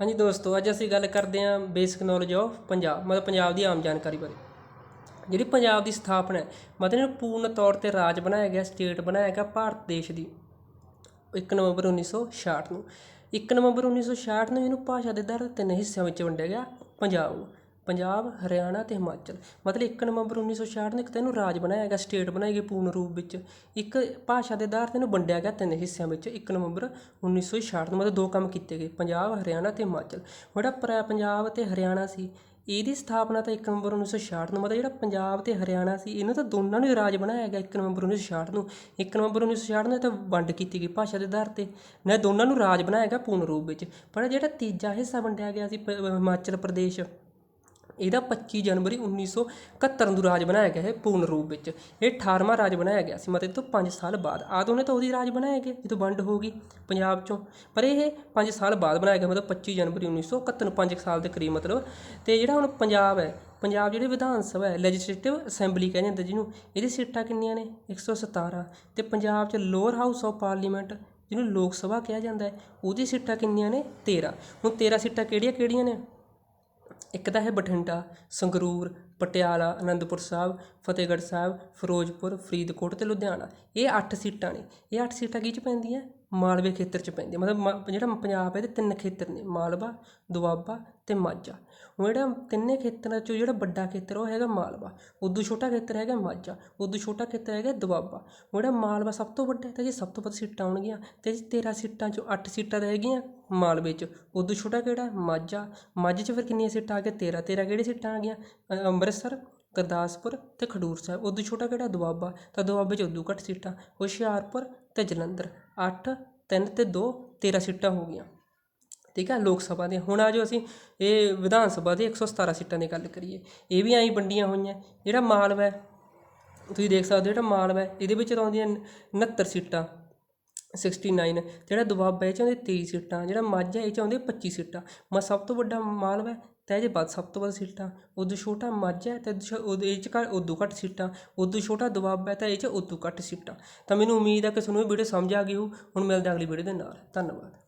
ਹਾਂਜੀ ਦੋਸਤੋ, ਅੱਜ ਅਸੀਂ ਗੱਲ ਕਰਦੇ ਹਾਂ ਬੇਸਿਕ ਨੌਲੇਜ ਆਫ ਪੰਜਾਬ, ਮਤਲਬ ਪੰਜਾਬ ਦੀ ਆਮ ਜਾਣਕਾਰੀ ਬਾਰੇ। ਜਿਹੜੀ ਪੰਜਾਬ ਦੀ ਸਥਾਪਨਾ ਹੈ, ਮਤਲਬ ਇਹਨੂੰ ਪੂਰਨ ਤੌਰ ਤੇ ਰਾਜ ਬਣਾਇਆ ਗਿਆ ਸਟੇਟ ਬਣਾਇਆ ਗਿਆ ਭਾਰਤ ਦੇਸ਼ ਦੀ। 1 ਨਵੰਬਰ 1966 ਨੂੰ। 1 ਨਵੰਬਰ 1966 ਨੂੰ ਇਹਨੂੰ ਭਾਸ਼ਾ ਦੇ ਦਰ ਤਿੰਨ ਹਿੱਸਿਆਂ ਵਿੱਚ ਵੰਡਿਆ ਗਿਆ, ਪੰਜਾਬ ਨੂੰ। ਪੰਜਾਬ, ਹਰਿਆਣਾ ਅਤੇ ਹਿਮਾਚਲ। ਮਤਲਬ ਇੱਕ ਨਵੰਬਰ 1966 ਨੂੰ ਇੱਕ ਤਾਂ ਇਹਨੂੰ ਰਾਜ ਬਣਾਇਆ ਗਿਆ, ਸਟੇਟ ਬਣਾਈ ਗਈ ਪੂਰਨ ਰੂਪ ਵਿੱਚ। ਇੱਕ ਭਾਸ਼ਾ ਦੇ ਆਧਾਰ ਤੇ ਇਹਨੂੰ ਵੰਡਿਆ ਗਿਆ ਤਿੰਨ ਹਿੱਸਿਆਂ ਵਿੱਚ, ਇੱਕ ਨਵੰਬਰ 1966 ਨੂੰ। ਮਤਲਬ ਦੋ ਕੰਮ ਕੀਤੇ ਗਏ, ਪੰਜਾਬ, ਹਰਿਆਣਾ ਅਤੇ ਹਿਮਾਚਲ। ਜਿਹੜਾ ਪਰ ਪੰਜਾਬ ਅਤੇ ਹਰਿਆਣਾ ਸੀ, ਇਹਦੀ ਸਥਾਪਨਾ ਤਾਂ 1 ਨਵੰਬਰ 1966 ਨੂੰ। ਮਤਲਬ ਜਿਹੜਾ ਪੰਜਾਬ ਤੇ ਹਰਿਆਣਾ ਸੀ, ਇਹਨੂੰ ਤਾਂ ਦੋਨਾਂ ਨੂੰ ਹੀ ਰਾਜ ਬਣਾਇਆ ਗਿਆ 1 ਨਵੰਬਰ 1966 ਨੂੰ। 1 ਨਵੰਬਰ 1966 ਨੂੰ ਤਾਂ ਵੰਡ ਕੀਤੀ ਗਈ ਭਾਸ਼ਾ ਦੇ ਆਧਾਰ ਤੇ। ਨਾ ਦੋਨਾਂ ਨੂੰ ਰਾਜ ਬਣਾਇਆ ਗਿਆ ਪੂਰਨ ਰੂਪ ਵਿੱਚ। ਪਰ ਜਿਹੜਾ ਤੀਜਾ ਹਿੱਸਾ ਵੰਡਿਆ ਗਿਆ ਸੀ ਪ- ਹਿਮਾਚਲ ਪ੍ਰਦੇਸ਼ ਇਹਦਾ 25 ਜਨਵਰੀ 1971 ਨੂੰ ਰਾਜ ਬਣਾਇਆ ਗਿਆ ਹੈ ਪੂਰਨ ਰੂਪ ਵਿੱਚ। ਇਹ 18ਵਾਂ ਰਾਜ ਬਣਾਇਆ ਗਿਆ ਸੀ, ਮਤਲਬ ਇਹ ਤੋਂ 5 ਸਾਲ ਬਾਅਦ। ਆਦੋਂ ਨੇ ਤਾਂ ਉਹਦੀ ਰਾਜ ਬਣਾਇਆ ਗਿਆ, ਜਦੋਂ ਵੰਡ ਹੋ ਗਈ ਪੰਜਾਬ ਚੋਂ। ਪਰ ਇਹ 5 ਸਾਲ ਬਾਅਦ ਬਣਾਇਆ ਗਿਆ, ਮਤਲਬ 25 ਜਨਵਰੀ 1971 ਨੂੰ 5 ਸਾਲ ਦੇ ਕਰੀਬ, ਮਤਲਬ। ਤੇ ਜਿਹੜਾ ਹੁਣ ਪੰਜਾਬ ਹੈ, ਪੰਜਾਬ ਜਿਹੜੀ ਵਿਧਾਨ ਸਭਾ ਹੈ ਲੈਜਿਸਲੇਟਿਵ ਅਸੈਂਬਲੀ ਕਹਿੰਦੇ ਜਾਂਦੇ ਜਿਹਨੂੰ, ਇਹਦੀ ਸੀਟਾਂ ਕਿੰਨੀਆਂ ਨੇ? 117 ਤੇ ਪੰਜਾਬ 'ਚ ਲੋਅਰ ਹਾਊਸ ਆਫ ਪਾਰਲੀਮੈਂਟ, ਜਿਹਨੂੰ ਲੋਕ ਸਭਾ ਕਿਹਾ ਜਾਂਦਾ ਹੈ, ਉਹਦੀ ਸੀਟਾਂ ਕਿੰਨੀਆਂ ਨੇ? 13 ਹੁਣ 13 ਸੀਟਾਂ ਕਿਹੜੀਆਂ ਕਿਹੜੀਆਂ ਨੇ? ਇੱਕ ਤਾਂ ਹੈ ਬਠਿੰਡਾ, ਸੰਗਰੂਰ, ਪਟਿਆਲਾ, ਅਨੰਦਪੁਰ ਸਾਹਿਬ, ਫਤਿਹਗੜ੍ਹ ਸਾਹਿਬ, ਫਿਰੋਜ਼ਪੁਰ, ਫਰੀਦਕੋਟ ਅਤੇ ਲੁਧਿਆਣਾ। ਇਹ ਅੱਠ ਸੀਟਾਂ ਨੇ। ਇਹ ਅੱਠ ਸੀਟਾਂ ਕੀ ਚ ਪੈਂਦੀਆਂ? ਮਾਲਵੇ ਖੇਤਰ ਚ ਪੈਂਦੀਆਂ ਮਤਲਬ ਮ- ਜਿਹੜਾ ਪੰਜਾਬ ਹੈ ਇਹਦੇ ਤਿੰਨ ਖੇਤਰ ਨੇ, ਮਾਲਵਾ, ਦੁਆਬਾ ਅਤੇ ਮਾਝਾ। ਹੁਣ ਜਿਹੜਾ ਤਿੰਨੇ ਖੇਤਰਾਂ ਚੋਂ ਜਿਹੜਾ ਵੱਡਾ ਖੇਤਰ ਉਹ ਹੈਗਾ ਮਾਲਵਾ। ਉਦੋਂ ਛੋਟਾ ਖੇਤਰ ਹੈਗਾ ਮਾਝਾ, ਉਦੋਂ ਛੋਟਾ ਖੇਤਰ ਹੈਗਾ ਦੁਆਬਾ। ਹੁਣ ਜਿਹੜਾ ਮਾਲਵਾ ਸਭ ਤੋਂ ਵੱਡਾ ਤਾਂ ਜੀ ਸਭ ਤੋਂ ਵੱਧ ਸੀਟਾਂ ਆਉਣਗੀਆਂ ਅਤੇ ਜੀ 13 ਸੀਟਾਂ ਚੋਂ ਅੱਠ ਸੀਟਾਂ ਤਾਂ ਹੈਗੀਆਂ ਮਾਲਵੇ 'ਚ, ਉਦੋਂ ਛੋਟਾ ਕਿਹੜਾ? ਮਾਝਾ। ਮਾਝੇ 'ਚ ਫਿਰ ਕਿੰਨੀਆਂ ਸੀਟਾਂ ਆ ਗਈਆਂ? 13 13 ਕਿਹੜੀ ਸੀਟਾਂ ਆ ਗਈਆਂ? ਅੰਮ੍ਰਿਤਸਰ, ਗੁਰਦਾਸਪੁਰ ਅਤੇ ਖਡੂਰ ਸਾਹਿਬ। ਉਦੋਂ ਛੋਟਾ ਕਿਹੜਾ? ਦੁਆਬਾ। ਤਾਂ ਦੁਆਬੇ 'ਚ ਉਦੋਂ ਘੱਟ ਸੀਟਾਂ। ਹੁਸ਼ਿਆਰਪੁਰ ਤੇ ਜਲੰਧਰ। ਅੱਠ, ਤਿੰਨ ਅਤੇ ਦੋ ਤੇਰ੍ਹਾਂ ਸੀਟਾਂ ਹੋ ਗਈਆਂ। ਠੀਕ ਹੈ ਲੋਕ ਸਭਾ ਦੀਆਂ। ਹੁਣ ਆ ਜੋ ਅਸੀਂ, ਇਹ ਵਿਧਾਨ ਸਭਾ ਦੇ 117 ਸੀਟਾਂ ਦੀ ਗੱਲ ਕਰੀਏ। ਇਹ ਵੀ ਐਂ ਵੰਡੀਆਂ ਹੋਈਆਂ। ਜਿਹੜਾ ਮਾਲਵਾ ਤੁਸੀਂ ਦੇਖ ਸਕਦੇ ਹੋ ਜਿਹੜਾ ਮਾਲਵਾ ਇਹਦੇ ਵਿੱਚ ਤਾਂ ਆਉਂਦੀਆਂ 69 ਸੀਟਾਂ। 69 ਜਿਹੜਾ ਦੁਆਬਾ ਇਹ ਚ ਆਉਂਦੇ ਤੇਈ ਸੀਟਾਂ, ਜਿਹੜਾ ਮਾਝਾ ਇਹ ਚ ਆਉਂਦੇ 25 ਸੀਟਾਂ। ਮੈਂ ਸਭ ਤੋਂ ਵੱਡਾ ਮਾਲਵਾ ਹੈ ਤਾਂ ਇਹ 'ਚ ਵੱਧ ਸਭ ਤੋਂ ਵੱਧ ਸੀਟਾਂ। ਉਦੋਂ ਛੋਟਾ ਮਾਝਾ ਹੈ ਤੇ ਇਹਦੇ 'ਚ- ਉਹਦੇ ਇਹ ਚ ਘੱਟ ਉਦੋਂ ਘੱਟ ਸੀਟਾਂ। ਉਦੋਂ ਛੋਟਾ ਦੁਆਬਾ, ਤਾਂ ਇਹ ਚ ਉਦੋਂ ਘੱਟ ਸੀਟਾਂ। ਤਾਂ ਮੈਨੂੰ ਉਮੀਦ ਹੈ ਕਿ ਤੁਹਾਨੂੰ ਇਹ ਵੀਡੀਓ ਸਮਝ ਆ ਗਈ ਹੋ ਹੁਣ ਮਿਲਦੇ ਅਗਲੀ ਵੀਡੀਓ ਦੇ ਨਾਲ। ਧੰਨਵਾਦ।